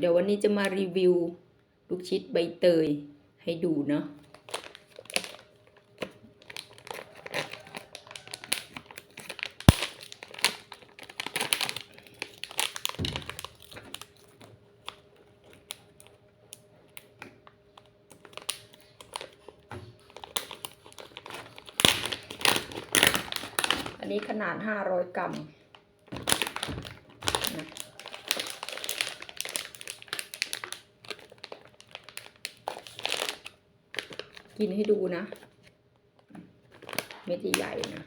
เดี๋ยววันนี้จะมารีวิวลูกชิดใบเตยให้ดูเนาะอันนี้ขนาด 500 กรัมนะ กินให้ดูนะ เม็ดใหญ่ๆนะ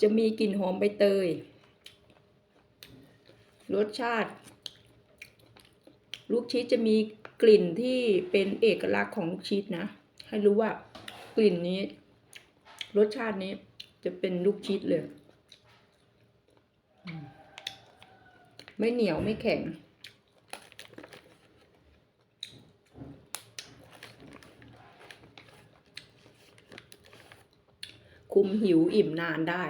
จะมีกลิ่นหอมใบเตย รสชาติ ลูกชีสจะมีกลิ่นที่เป็นเอกลักษณ์ของลูกชีสนะ ให้รู้ว่ากลิ่นนี้ รสชาตินี้จะเป็นลูกชีสเลย ไม่เหนียวไม่แข็ง คุมหิวอิ่มนานได้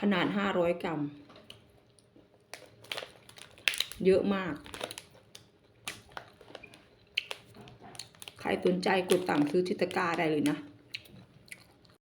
ขนาดห้าร้อยกรัม เยอะมาก ใครสนใจกดสั่งซื้อทิตกาได้เลยนะ